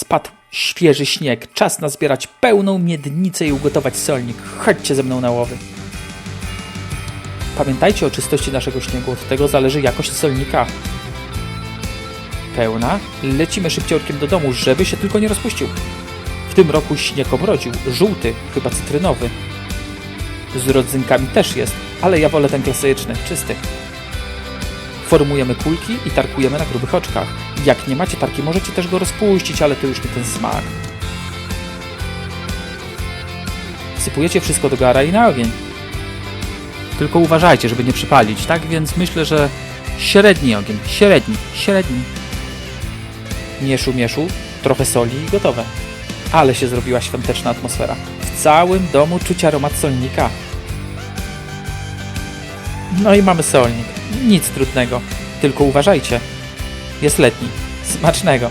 Spadł świeży śnieg. Czas nazbierać pełną miednicę i ugotować solnik. Chodźcie ze mną na łowy. Pamiętajcie o czystości naszego śniegu. Od tego zależy jakość solnika. Pełna. Lecimy szybciorkiem do domu, żeby się tylko nie rozpuścił. W tym roku śnieg obrodził. Żółty, chyba cytrynowy. Z rodzynkami też jest, ale ja wolę ten klasyczny, czysty. Formujemy kulki i tarkujemy na grubych oczkach. Jak nie macie tarki, możecie też go rozpuścić, ale to już nie ten smak. Wsypujecie wszystko do gara i na ogień. Tylko uważajcie, żeby nie przypalić, tak? Więc myślę, że średni ogień, średni, średni. Mieszu, mieszu, trochę soli i gotowe. Ale się zrobiła świąteczna atmosfera. W całym domu czuć aromat solnika. No i mamy solnik. Nic trudnego. Tylko uważajcie. Jest letni. Smacznego.